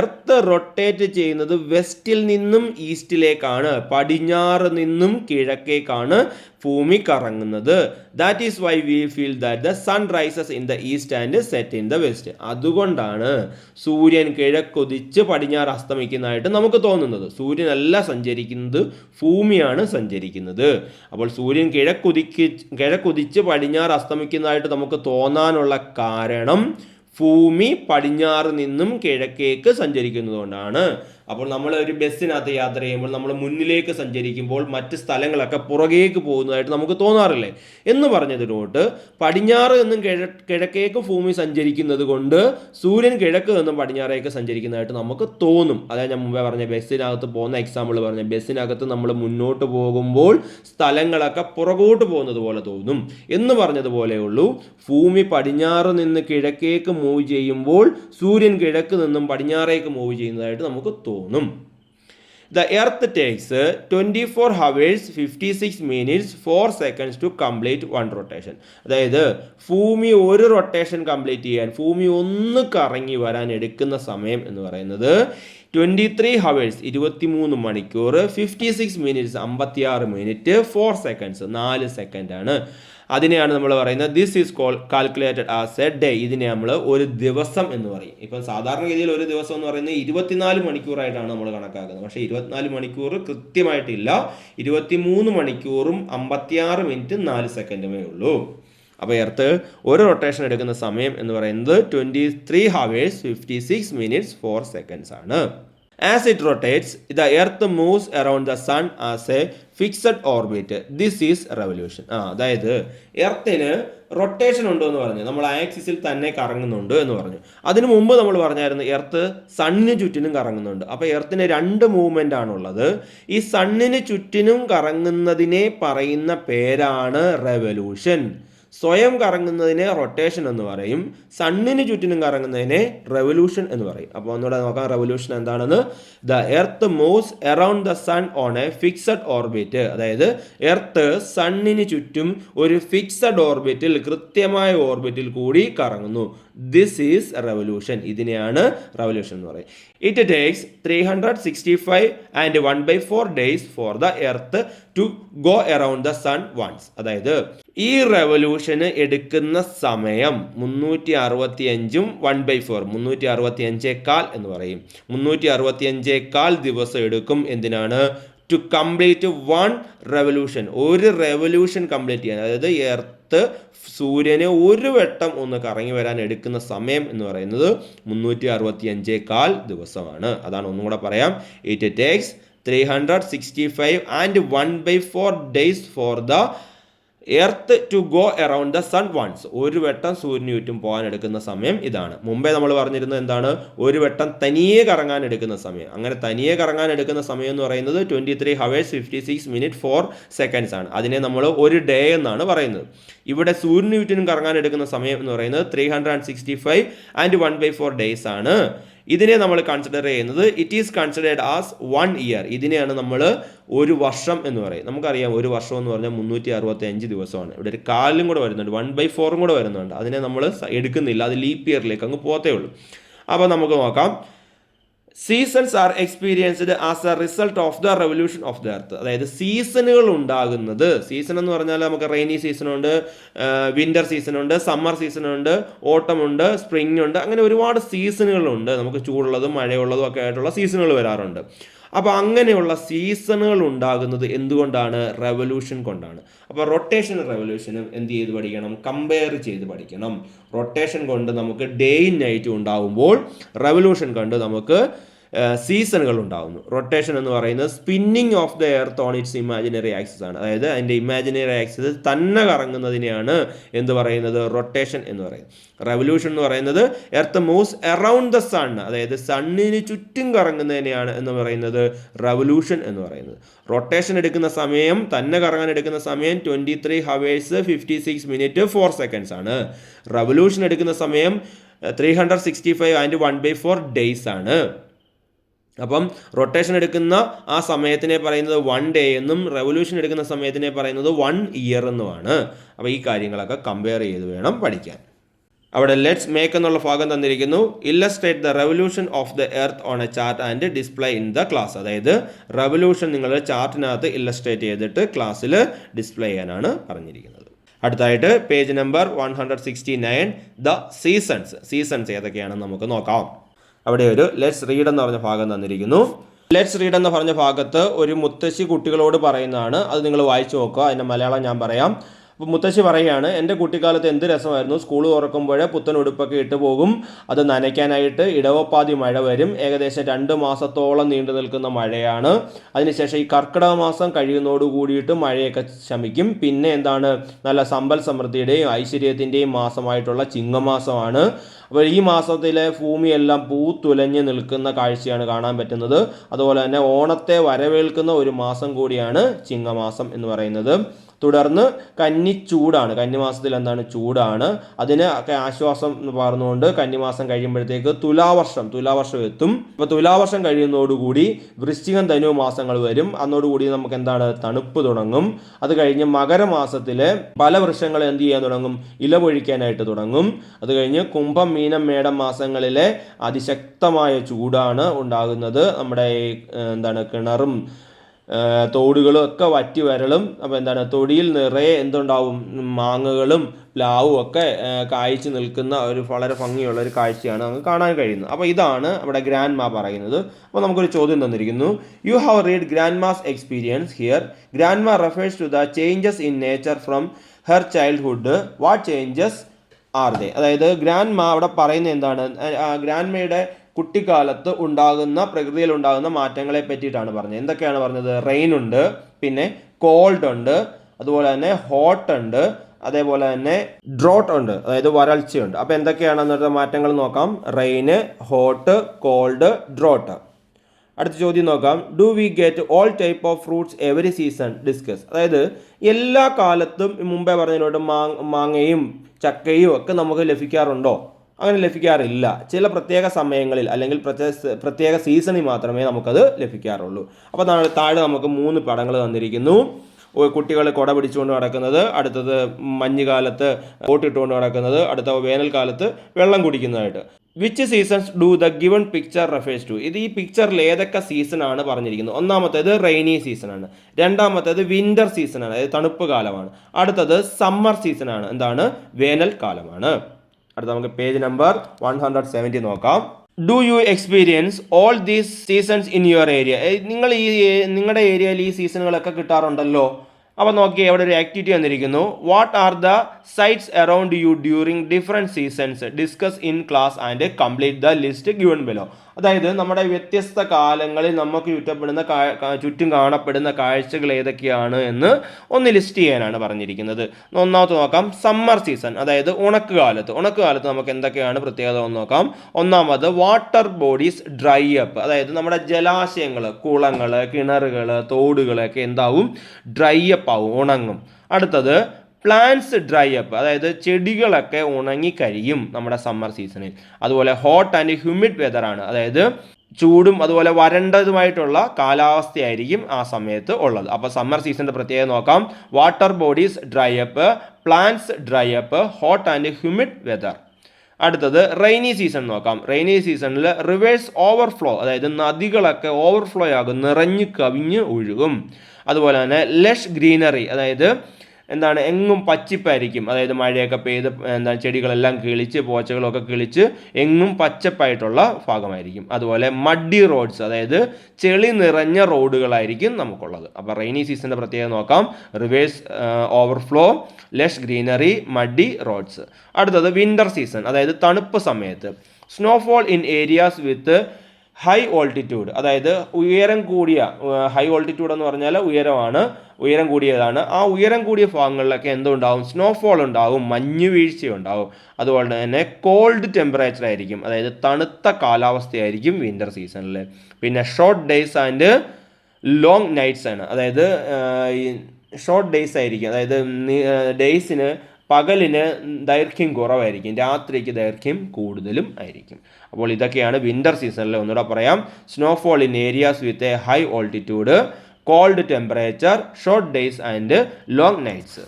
എർത്ത് റൊട്ടേറ്റ് ചെയ്യുന്നത് വെസ്റ്റിൽ നിന്നും ഈസ്റ്റിലേക്കാണ് പടിഞ്ഞാറ് നിന്നും കിഴക്കേക്കാണ് ഭൂമി കറങ്ങുന്നത്. That is why we feel that the sun rises in the east and set in the west അതുകൊണ്ടാണ് സൂര്യൻ കിഴക്കൊതിച്ച് പടിഞ്ഞാറ് അസ്തമിക്കുന്നതായിട്ട് നമുക്ക് തോന്നുന്നത്. സൂര്യനല്ല സഞ്ചരിക്കുന്നത് ഭൂമിയാണ് സഞ്ചരിക്കുന്നത്. അപ്പോൾ സൂര്യൻ കിഴക്കുതിക്ക് കിഴക്കുതിച്ച് പടിഞ്ഞാറ് അസ്തമിക്കുന്നതായിട്ട് നമുക്ക് തോന്നാനുള്ള കാരണം ഭൂമി പടിഞ്ഞാറ് നിന്നും കിഴക്കേക്ക് സഞ്ചരിക്കുന്നതുകൊണ്ടാണ്. അപ്പോൾ നമ്മൾ ഒരു ബസ്സിനകത്ത് യാത്ര ചെയ്യുമ്പോൾ നമ്മൾ മുന്നിലേക്ക് സഞ്ചരിക്കുമ്പോൾ മറ്റ് സ്ഥലങ്ങളൊക്കെ പുറകേക്ക് പോകുന്നതായിട്ട് നമുക്ക് തോന്നാറില്ലേ? എന്ന് പറഞ്ഞതിനോട്ട് പടിഞ്ഞാറ് നിന്നും കിഴ കിഴക്കേക്ക് ഭൂമി സഞ്ചരിക്കുന്നത് കൊണ്ട് സൂര്യൻ കിഴക്ക് നിന്നും പടിഞ്ഞാറേക്ക് സഞ്ചരിക്കുന്നതായിട്ട് നമുക്ക് തോന്നും. അതായത് ഞാൻ മുമ്പേ പറഞ്ഞ ബസ്സിനകത്ത് പോകുന്ന എക്സാമ്പിൾ പറഞ്ഞ ബസ്സിനകത്ത് നമ്മൾ മുന്നോട്ട് പോകുമ്പോൾ സ്ഥലങ്ങളൊക്കെ പുറകോട്ട് പോകുന്നത് പോലെ തോന്നും. എന്ന് പറഞ്ഞതുപോലെയുള്ളൂ ഭൂമി പടിഞ്ഞാറ് നിന്ന് കിഴക്കേക്ക് മൂവ് ചെയ്യുമ്പോൾ സൂര്യൻ കിഴക്ക് നിന്നും പടിഞ്ഞാറേക്ക് മൂവ് ചെയ്യുന്നതായിട്ട് നമുക്ക് തോന്നും. The earth takes twenty four hours fifty six minutes four seconds to complete one rotation അതായത് ഭൂമി ഒരു റൊട്ടേഷൻ കംപ്ലീറ്റ് ചെയ്യാൻ ഭൂമി ഒന്ന് കറങ്ങി വരാൻ എടുക്കുന്ന സമയം എന്ന് പറയുന്നത് ട്വന്റി ത്രീ ഹവേഴ്സ് ഇരുപത്തി മൂന്ന് മണിക്കൂർ ഫിഫ്റ്റി സിക്സ് മിനിറ്റ്സ് അമ്പത്തിയാറ് മിനിറ്റ് ഫോർ സെക്കൻഡ്സ് നാല് സെക്കൻഡാണ് അതിനെയാണ് നമ്മൾ പറയുന്നത് this is call calculated as a day ഇതിനെ നമ്മൾ ഒരു ദിവസം എന്ന് പറയും. ഇപ്പം സാധാരണഗതിയിൽ ഒരു ദിവസം എന്ന് പറയുന്നത് ഇരുപത്തിനാല് മണിക്കൂറായിട്ടാണ് നമ്മൾ കണക്കാക്കുന്നത്. പക്ഷേ ഇരുപത്തിനാല് മണിക്കൂർ കൃത്യമായിട്ടില്ല. ഇരുപത്തിമൂന്ന് മണിക്കൂറും അമ്പത്തിയാറ് മിനിറ്റ് നാല് സെക്കൻഡുമേ ഉള്ളൂ. അപ്പോൾ എർത്ത് ഒരു റൊട്ടേഷൻ എടുക്കുന്ന സമയം എന്ന് പറയുന്നത് twenty three hours fifty six minutes four seconds ആണ്. As it rotates the earth moves around the sun as a fixed orbit this is revolution ആ അതായത് എർത്തിന് റൊട്ടേഷൻ ഉണ്ടോ എന്ന് പറഞ്ഞു. നമ്മൾ ആക്സിസിൽ തന്നെ കറങ്ങുന്നുണ്ട് എന്ന് പറഞ്ഞു. അതിനു മുമ്പ് നമ്മൾ പറഞ്ഞായിരുന്നു എർത്ത് സണ്ണിന് ചുറ്റിനും കറങ്ങുന്നുണ്ട്. അപ്പോൾ എർത്തിന് രണ്ട് മൂവ്മെന്റ് ആണുള്ളത്. ഈ സണ്ണിന് ചുറ്റിനും കറങ്ങുന്നതിനെ പറയുന്ന പേരാണ് റെവല്യൂഷൻ സ്വയം കറങ്ങുന്നതിനെ റൊട്ടേഷൻ എന്ന് പറയും. സണ്ണിന് ചുറ്റിനും കറങ്ങുന്നതിനെ റെവല്യൂഷൻ എന്ന് പറയും. അപ്പോൾ ഒന്നുകൂടെ നോക്കാം റെവല്യൂഷൻ എന്താണെന്ന്. The earth moves around the sun on a fixed orbit അതായത് എർത്ത് സണ്ണിന് ചുറ്റും ഒരു ഫിക്സഡ് ഓർബിറ്റിൽ കൃത്യമായ ഓർബിറ്റിൽ കൂടി കറങ്ങുന്നു. ദിസ് ഈസ് റെവല്യൂഷൻ ഇതിനെയാണ് റെവല്യൂഷൻ എന്ന് പറയും. It takes three hundred sixty five and one by four days for the earth to go around the sun once അതായത് ഈ റെവല്യൂഷന് എടുക്കുന്ന സമയം മുന്നൂറ്റി അറുപത്തി അഞ്ചും വൺ ബൈ ഫോർ മുന്നൂറ്റി അറുപത്തി അഞ്ചേക്കാൽ എന്ന് പറയും. മുന്നൂറ്റി അറുപത്തി അഞ്ചേക്കാൽ ദിവസം എടുക്കും എന്തിനാണ്? ടു കംപ്ലീറ്റ് വൺ റെവല്യൂഷൻ ഒരു റെവല്യൂഷൻ കംപ്ലീറ്റ് ചെയ്യാൻ. അതായത് എർത്ത് സൂര്യനെ ഒരു വട്ടം ഒന്ന് കറങ്ങി വരാൻ എടുക്കുന്ന സമയം എന്ന് പറയുന്നത് മുന്നൂറ്റി അറുപത്തി അഞ്ചേക്കാൽ ദിവസമാണ്. അതാണ് ഒന്നും കൂടെ പറയാം. It takes three hundred sixty five and one by four days for the earth to go around the sun once ഒരു വട്ടം സൂര്യന് ചുറ്റും പോകാൻ എടുക്കുന്ന സമയം ഇതാണ്. മുമ്പേ നമ്മൾ പറഞ്ഞിരുന്നത് എന്താണ്? ഒരു വട്ടം തനിയെ കറങ്ങാൻ എടുക്കുന്ന സമയം. അങ്ങനെ തനിയെ കറങ്ങാൻ എടുക്കുന്ന സമയം എന്ന് പറയുന്നത് twenty three hours fifty six minute four seconds ആണ്. അതിനെ നമ്മൾ ഒരു ഡേ എന്നാണ് പറയുന്നത്. ഇവിടെ സൂര്യന് ചുറ്റിനും കറങ്ങാൻ എടുക്കുന്ന സമയം എന്ന് പറയുന്നത് three hundred and sixty five and one by four days ആണ്. ഇതിനെ നമ്മൾ കൺസിഡർ ചെയ്യുന്നത് it is considered as one year ഇതിനെയാണ് നമ്മൾ ഒരു വർഷം എന്ന് പറയും. നമുക്കറിയാം ഒരു വർഷം എന്ന് പറഞ്ഞാൽ മുന്നൂറ്റി അറുപത്തി അഞ്ച് ദിവസമാണ്. ഇവിടെ ഒരു കാലും കൂടെ വരുന്നുണ്ട് വൺ ബൈ ഫോറും കൂടെ വരുന്നുണ്ട്. അതിനെ നമ്മൾ എടുക്കുന്നില്ല അത് ലീപ്പ് ഇയറിലേക്ക് അങ്ങ് പോത്തേ ഉള്ളൂ. അപ്പോൾ നമുക്ക് നോക്കാം. Seasons are experienced as a result of the revolution of the earth അതായത് സീസണുകൾ ഉണ്ടാകുന്നത്. സീസൺ എന്ന് പറഞ്ഞാൽ നമുക്ക് റെയിനി സീസണുണ്ട് വിന്റർ സീസൺ ഉണ്ട് സമ്മർ സീസണുണ്ട് ഉണ്ട് ഓട്ടം ഉണ്ട് സ്പ്രിംഗ് ഉണ്ട്. അങ്ങനെ ഒരുപാട് സീസണുകളുണ്ട് നമുക്ക് ചൂടുള്ളതും മഴയുള്ളതും ഒക്കെ ആയിട്ടുള്ള സീസണുകൾ വരാറുണ്ട്. അപ്പോൾ അങ്ങനെയുള്ള സീസണുകൾ ഉണ്ടാകുന്നത് എന്തുകൊണ്ടാണ്? റെവല്യൂഷൻ കൊണ്ടാണ്. അപ്പോൾ റൊട്ടേഷൻ റെവല്യൂഷനും എന്ത് ചെയ്ത് പഠിക്കണം? കമ്പയർ ചെയ്ത് പഠിക്കണം. റൊട്ടേഷൻ കൊണ്ട് നമുക്ക് ഡേയും നൈറ്റും ഉണ്ടാകുമ്പോൾ റെവല്യൂഷൻ കൊണ്ട് നമുക്ക് സീസണുകൾ ഉണ്ടാകുന്നു റൊട്ടേഷൻ എന്ന് പറയുന്നത് spinning of the earth on its imaginary axis ആണ്. അതായത് അതിന്റെ ഇമാജിനറി ആക്സിസ് തന്നെ കറങ്ങുന്നതിനെയാണ് എന്ത് പറയുന്നത്? റൊട്ടേഷൻ എന്ന് പറയുന്നത്. റെവല്യൂഷൻ എന്ന് പറയുന്നത് earth moves around the sun. അതായത് സണ്ണിന് ചുറ്റും കറങ്ങുന്നതിനെയാണ് എന്ന് പറയുന്നത് റെവല്യൂഷൻ എന്ന് പറയുന്നത്. റൊട്ടേഷൻ എടുക്കുന്ന സമയം തന്നെ കറങ്ങാൻ എടുക്കുന്ന സമയം twenty three hours fifty six minute four seconds ആണ്. റെവല്യൂഷൻ എടുക്കുന്ന സമയം three hundred sixty five and one by four days ആണ്. അപ്പം റൊട്ടേഷൻ എടുക്കുന്ന ആ സമയത്തിനെ പറയുന്നത് വൺ ഡേ എന്നും റെവല്യൂഷൻ എടുക്കുന്ന സമയത്തിനെ പറയുന്നത് വൺ ഇയർ എന്നുമാണ്. അപ്പോൾ ഈ കാര്യങ്ങളൊക്കെ കമ്പയർ ചെയ്ത് വേണം പഠിക്കാൻ. അവിടെ ലെറ്റ്സ് മേക്ക് എന്നുള്ള ഭാഗം തന്നിരിക്കുന്നു. Illustrate the revolution of the earth on a chart and display in the class അതായത് റെവല്യൂഷൻ നിങ്ങൾ ചാർട്ടിനകത്ത് ഇല്ലസ്ട്രേറ്റ് ചെയ്തിട്ട് ക്ലാസ്സിൽ ഡിസ്പ്ലേ ചെയ്യാനാണ് പറഞ്ഞിരിക്കുന്നത്. അടുത്തായിട്ട് page number one hundred sixty nine the seasons seasons ഏതൊക്കെയാണെന്ന് നമുക്ക് നോക്കാം. അവിടെ ഒരു ലെറ്റ്സ് റീഡ് എന്ന് പറഞ്ഞ ഭാഗം തന്നിരിക്കുന്നു. ലെറ്റ്സ് റീഡ് എന്ന് പറഞ്ഞ ഭാഗത്ത് ഒരു മുത്തശ്ശി കുട്ടികളോട് പറയുന്നതാണ്. അത് നിങ്ങൾ വായിച്ചു നോക്കുക. അതിന്റെ മലയാളം ഞാൻ പറയാം. മുത്തശ്ശി പറയുകയാണ് എന്റെ കുട്ടിക്കാലത്ത് എന്ത് രസമായിരുന്നു? സ്കൂൾ തുറക്കുമ്പോൾ പുത്തൻ ഉടുപ്പൊക്കെ ഇട്ട് പോകും അത് നനയ്ക്കാനായിട്ട് ഇടവപ്പാതി മഴ വരും. ഏകദേശം രണ്ട് മാസത്തോളം നീണ്ടു നിൽക്കുന്ന മഴയാണ്. അതിനുശേഷം ഈ കർക്കിടക മാസം കഴിയുന്നതോട് കൂടിയിട്ട് മഴയൊക്കെ ശമിക്കും. പിന്നെ എന്താണ്? നല്ല സമ്പൽ സമൃദ്ധിയുടെയും ഐശ്വര്യത്തിന്റെയും മാസമായിട്ടുള്ള ചിങ്ങമാസമാണ്. അപ്പോൾ ഈ മാസത്തിലെ ഭൂമിയെല്ലാം പൂത്തുലഞ്ഞ് നിൽക്കുന്ന കാഴ്ചയാണ് കാണാൻ പറ്റുന്നത്. അതുപോലെ തന്നെ ഓണത്തെ വരവേൽക്കുന്ന ഒരു മാസം കൂടിയാണ് ചിങ്ങമാസം എന്ന് പറയുന്നത്. തുടർന്ന് കന്നി ചൂടാണ്. കന്നിമാസത്തിൽ എന്താണ്? ചൂടാണ്. അതിന് ഒക്കെ ആശ്വാസം എന്ന് പറഞ്ഞുകൊണ്ട് കന്നിമാസം കഴിയുമ്പോഴത്തേക്ക് തുലാവർഷം തുലാവർഷം എത്തും. അപ്പോൾ തുലാവർഷം കഴിയുന്നതോടുകൂടി വൃശ്ചികം ധനു മാസങ്ങൾ വരും. അന്നോടുകൂടി നമുക്ക് എന്താണ്? തണുപ്പ് തുടങ്ങും. അത് കഴിഞ്ഞ് മകരമാസത്തിൽ പല വൃക്ഷങ്ങൾ എന്ത് ചെയ്യാൻ തുടങ്ങും? ഇലപൊഴിക്കാനായിട്ട് തുടങ്ങും. അത് കഴിഞ്ഞ് കുംഭം മീനം മേടം മാസങ്ങളിലെ അതിശക്തമായ ചൂടാണ് ഉണ്ടാകുന്നത്. നമ്മുടെ എന്താണ്? കിണറും തോടുകളും ഒക്കെ വറ്റി വരളും. അപ്പോൾ എന്താണ്? തൊടിയിൽ നിറയെ എന്തുണ്ടാവും? മാങ്ങകളും പ്ലാവും ഒക്കെ കായ്ച്ചു നിൽക്കുന്ന ഒരു വളരെ ഭംഗിയുള്ള ഒരു കാഴ്ചയാണ് നമുക്ക് കാണാൻ കഴിയുന്നത്. അപ്പോൾ ഇതാണ് അവിടെ ഗ്രാൻഡ് മാ പറയുന്നത്. അപ്പോൾ നമുക്കൊരു ചോദ്യം തന്നിരിക്കുന്നു. You have read grand ma's experience here grand ma refers to the changes in nature from her childhood what changes are they അതായത് ഗ്രാൻഡ് മാ അവിടെ പറയുന്നത് എന്താണ്? ഗ്രാൻഡ് മയുടെ കുട്ടിക്കാലത്ത് ഉണ്ടാകുന്ന പ്രകൃതിയിൽ ഉണ്ടാകുന്ന മാറ്റങ്ങളെ പറ്റിയിട്ടാണ് പറഞ്ഞത്. എന്തൊക്കെയാണ് പറഞ്ഞത്? റെയിൻ ഉണ്ട് പിന്നെ കോൾഡ് ഉണ്ട് അതുപോലെ തന്നെ ഹോട്ട് ഉണ്ട് അതേപോലെ തന്നെ ഡ്രോട്ട് ഉണ്ട് അതായത് വരൾച്ചയുണ്ട്. അപ്പോൾ എന്തൊക്കെയാണ് അന്നത്തെ മാറ്റങ്ങൾ നോക്കാം? റെയിന് ഹോട്ട് കോൾഡ് ഡ്രോട്ട് അടുത്ത ചോദ്യം നോക്കാം. Do we get all type of fruits every season discuss അതായത് എല്ലാ കാലത്തും മുമ്പേ പറഞ്ഞതിനോട് മാങ്ങയും ചക്കയും ഒക്കെ നമുക്ക് ലഭിക്കാറുണ്ടോ? അങ്ങനെ ലഭിക്കാറില്ല. ചില പ്രത്യേക സമയങ്ങളിൽ അല്ലെങ്കിൽ പ്രത്യേക പ്രത്യേക സീസണിൽ മാത്രമേ നമുക്കത് ലഭിക്കാറുള്ളൂ. അപ്പോൾ താഴെ താഴെ നമുക്ക് മൂന്ന് പടങ്ങൾ തന്നിരിക്കുന്നു. കുട്ടികൾ കുട പിടിച്ചുകൊണ്ട് നടക്കുന്നത് അടുത്തത് മഞ്ഞുകാലത്ത് കോട്ടിട്ടുകൊണ്ട് നടക്കുന്നത് അടുത്ത വേനൽക്കാലത്ത് വെള്ളം കുടിക്കുന്നതായിട്ട്. Which seasons do the given picture refers to ഇത് ഈ പിക്ചറിൽ ഏതൊക്കെ സീസൺ ആണ് പറഞ്ഞിരിക്കുന്നത്? ഒന്നാമത്തേത് റെയിനി സീസൺ ആണ്. രണ്ടാമത്തേത് വിന്റർ സീസൺ ആണ്. അതായത് തണുപ്പ് കാലമാണ്. അടുത്തത് സമ്മർ സീസൺ ആണ്. എന്താണ്? വേനൽ കാലമാണ് അടുത്ത നമുക്ക് page number one hundred seventy നോക്കാം. Do you experience all these seasons in your area നിങ്ങൾ ഈ നിങ്ങളുടെ ഏരിയയിൽ ഈ സീസണുകളൊക്കെ കിട്ടാറുണ്ടല്ലോ? അപ്പോൾ നോക്കി അവിടെ ഒരു ആക്ടിവിറ്റി വന്നിരിക്കുന്നു. What are the sights around you during different seasons discuss in class and complete the list given below അതായത് നമ്മുടെ വ്യത്യസ്ത കാലങ്ങളിൽ നമുക്ക് ചുറ്റപ്പെടുന്ന ചുറ്റും കാണപ്പെടുന്ന കാഴ്ചകൾ ഏതൊക്കെയാണ് എന്ന് ഒന്ന് ലിസ്റ്റ് ചെയ്യാനാണ് പറഞ്ഞിരിക്കുന്നത്. ഒന്നാമത്തെ നോക്കാം. സമ്മർ സീസൺ അതായത് ഉണക്ക് കാലത്ത് ഉണക്ക് കാലത്ത് നമുക്ക് എന്തൊക്കെയാണ് പ്രത്യേകത എന്ന് നോക്കാം. ഒന്നാമത് വാട്ടർ ബോഡീസ് ഡ്രൈ അപ്പ്. അതായത് നമ്മുടെ ജലാശയങ്ങൾ കുളങ്ങൾ കിണറുകൾ തോടുകളൊക്കെ എന്താവും? ഡ്രൈ അപ്പ് ആവും ഉണങ്ങും. അടുത്തത് പ്ലാന്റ്സ് ഡ്രൈ അപ്പ് അതായത് ചെടികളൊക്കെ ഉണങ്ങി കരിയും നമ്മുടെ സമ്മർ സീസണിൽ അതുപോലെ ഹോട്ട് ആൻഡ് ഹ്യൂമിഡ് വെതറാണ് അതായത് ചൂടും അതുപോലെ വരണ്ടതുമായിട്ടുള്ള കാലാവസ്ഥയായിരിക്കും ആ സമയത്ത് ഉള്ളത്. അപ്പോൾ സമ്മർ സീസണിന്റെ പ്രത്യേകത നോക്കാം. Water bodies dry up plants dry up hot and humid weather അടുത്തത് റെയിനി സീസൺ നോക്കാം. റെയിനി സീസണിൽ റിവേഴ്സ് ഓവർഫ്ലോ അതായത് നദികളൊക്കെ ഓവർഫ്ലോ ആകും നിറഞ്ഞു കവിഞ്ഞ് ഒഴുകും. അതുപോലെ തന്നെ ലഷ് ഗ്രീനറി അതായത് എന്താണ് എങ്ങും പച്ചിപ്പായിരിക്കും. അതായത് മഴയൊക്കെ പെയ്ത് എന്താണ് ചെടികളെല്ലാം കിളിച്ച് പോച്ചകളൊക്കെ കിളിച്ച് എങ്ങും പച്ചപ്പായിട്ടുള്ള ഭാഗമായിരിക്കും. അതുപോലെ മഡി റോഡ്സ് അതായത് ചെളി നിറഞ്ഞ റോഡുകളായിരിക്കും നമുക്കുള്ളത്. അപ്പോൾ റെയിനി സീസണിന്റെ പ്രത്യേകത നോക്കാം. Rivers overflow lush greenery muddy roads. അടുത്തത് വിന്റർ സീസൺ അതായത് തണുപ്പ് സമയത്ത്. Snowfall in areas with high altitude അതായത് ഉയരം കൂടിയ ഹൈ ഓൾട്ടിറ്റ്യൂഡ് എന്ന് പറഞ്ഞാൽ ഉയരമാണ് ഉയരം കൂടിയതാണ്. ആ ഉയരം കൂടിയ ഭാഗങ്ങളിലൊക്കെ എന്തുണ്ടാവും? സ്നോഫോൾ ഉണ്ടാവും മഞ്ഞ് വീഴ്ച ഉണ്ടാവും അതുപോലെ തന്നെ കോൾഡ് ടെമ്പറേച്ചർ ആയിരിക്കും അതായത് തണുത്ത കാലാവസ്ഥയായിരിക്കും വിന്റർ സീസണിൽ പിന്നെ short days and long nights ആണ്. അതായത് ഷോർട്ട് ഡേയ്സ് ആയിരിക്കും. അതായത് ഡേയ്സിന് പകലിന് ദൈർഘ്യം കുറവായിരിക്കും രാത്രിക്ക് ദൈർഘ്യം കൂടുതലും ആയിരിക്കും. അപ്പോൾ ഇതൊക്കെയാണ് വിന്റർ സീസണിൽ ഒന്നുകൂടെ പറയാം. Snowfall in areas with a high altitude cold temperature short days and long nights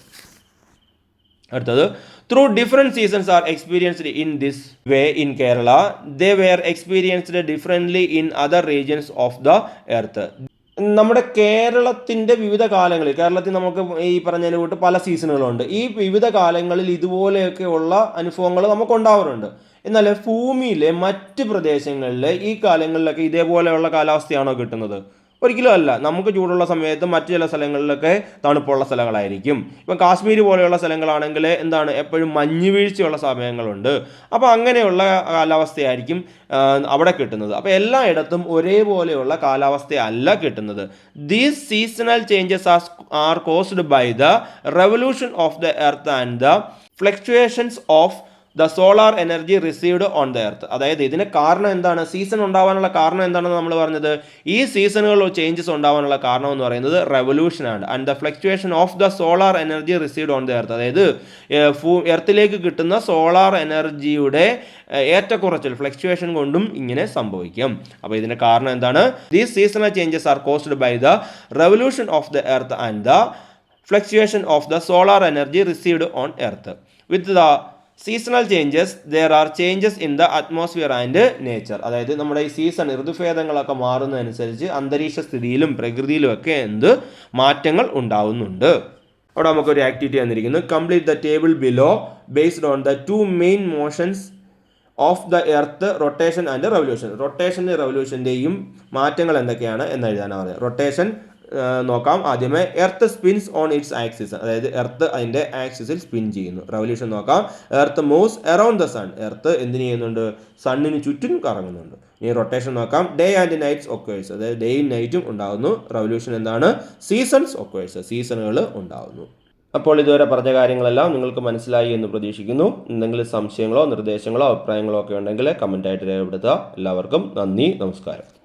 അടുത്തത്. Through different seasons are experienced in this way in Kerala they were experienced differently in other regions of the earth നമ്മുടെ കേരളത്തിന്റെ വിവിധ കാലങ്ങളിൽ കേരളത്തിൽ നമുക്ക് ഈ പറഞ്ഞതിന് കൂട്ട് പല സീസണുകളുണ്ട്. ഈ വിവിധ കാലങ്ങളിൽ ഇതുപോലെയൊക്കെയുള്ള അനുഭവങ്ങൾ നമുക്ക് ഉണ്ടാവാറുണ്ട്. എന്നാൽ ഭൂമിയിലെ മറ്റ് പ്രദേശങ്ങളിലെ ഈ കാലങ്ങളിലൊക്കെ ഇതേപോലെയുള്ള കാലാവസ്ഥയാണോ കിട്ടുന്നത്? ഒരിക്കലും അല്ല. നമുക്ക് ചൂടുള്ള സമയത്ത് മറ്റു ചില സ്ഥലങ്ങളിലൊക്കെ തണുപ്പുള്ള സ്ഥലങ്ങളായിരിക്കും. ഇപ്പം കാശ്മീർ പോലെയുള്ള സ്ഥലങ്ങളാണെങ്കിൽ എന്താണ് എപ്പോഴും മഞ്ഞ് വീഴ്ചയുള്ള സമയങ്ങളുണ്ട്. അപ്പോൾ അങ്ങനെയുള്ള കാലാവസ്ഥയായിരിക്കും അവിടെ കിട്ടുന്നത്. അപ്പോൾ എല്ലായിടത്തും ഒരേപോലെയുള്ള കാലാവസ്ഥയല്ല കിട്ടുന്നത്. These seasonal changes are are caused by the revolution of the earth and the fluctuations of the solar energy received on the earth അതായത് ഇതിന് കാരണം എന്താണ്? സീസൺ ഉണ്ടാവാനുള്ള കാരണം എന്താണെന്ന് നമ്മൾ പറഞ്ഞത്? ഈ സീസണുകളിൽ ചേഞ്ചസ് ഉണ്ടാവാനുള്ള കാരണം എന്ന് പറയുന്നത് റെവല്യൂഷനാണ് and the fluctuation of the solar energy received on the earth അതായത് എർത്തിലേക്ക് കിട്ടുന്ന സോളാർ എനർജിയുടെ ഏറ്റക്കുറച്ചിൽ ഫ്ലക്ച്വേഷൻ കൊണ്ടും ഇങ്ങനെ സംഭവിക്കും. അപ്പോൾ ഇതിന്റെ കാരണം എന്താണ്? These seasonal changes are caused by the revolution of the earth and the fluctuation of the solar energy received on earth with the seasonal changes there are changes in the atmosphere and nature അതായത് നമ്മുടെ ഈ season ഋതുഭേദങ്ങളൊക്കെ മാറുന്നതനുസരിച്ച് അന്തരീക്ഷ സ്ഥിതിയിലും പ്രകൃതിയിലും ഒക്കെ എന്ത് മാറ്റങ്ങൾ ഉണ്ടാവുന്നുണ്ട്. അവിടെ നമുക്കൊരു ആക്ടിവിറ്റി തന്നിരിക്കുന്നു complete the table below based on the two main motions of the earth rotation and revolution റൊട്ടേഷന്റെ റെവല്യൂഷന്റെയും മാറ്റങ്ങൾ എന്തൊക്കെയാണ് എന്ന് എഴുതാനാണ് പറയുന്നത് റൊട്ടേഷൻ നോക്കാം. ആദ്യമേ earth spins on its axis അതായത് എർത്ത് അതിന്റെ ആക്സിസിൽ സ്പിൻ ചെയ്യുന്നു. റെവല്യൂഷൻ നോക്കാം. Earth moves around the sun earth എന്തിനു ചെയ്യുന്നുണ്ട്? സണ്ണിന് ചുറ്റും കറങ്ങുന്നുണ്ട്. ഇനി റൊട്ടേഷൻ നോക്കാം. ഡേ ആൻഡ് നൈറ്റ്സ് ഒക്കേഴ്സ് അതായത് ഡേയും നൈറ്റും ഉണ്ടാകുന്നു റെവല്യൂഷൻ എന്താണ്? സീസൺസ് ഒക്കേഴ്സ് സീസണുകൾ ഉണ്ടാകുന്നു അപ്പോൾ ഇതുവരെ പറഞ്ഞ കാര്യങ്ങളെല്ലാം നിങ്ങൾക്ക് മനസ്സിലായി എന്ന് പ്രതീക്ഷിക്കുന്നു. എന്തെങ്കിലും സംശയങ്ങളോ നിർദ്ദേശങ്ങളോ അഭിപ്രായങ്ങളോ ഒക്കെ ഉണ്ടെങ്കിൽ കമന്റായിട്ട് രേഖപ്പെടുത്തുക. എല്ലാവർക്കും നന്ദി. നമസ്കാരം.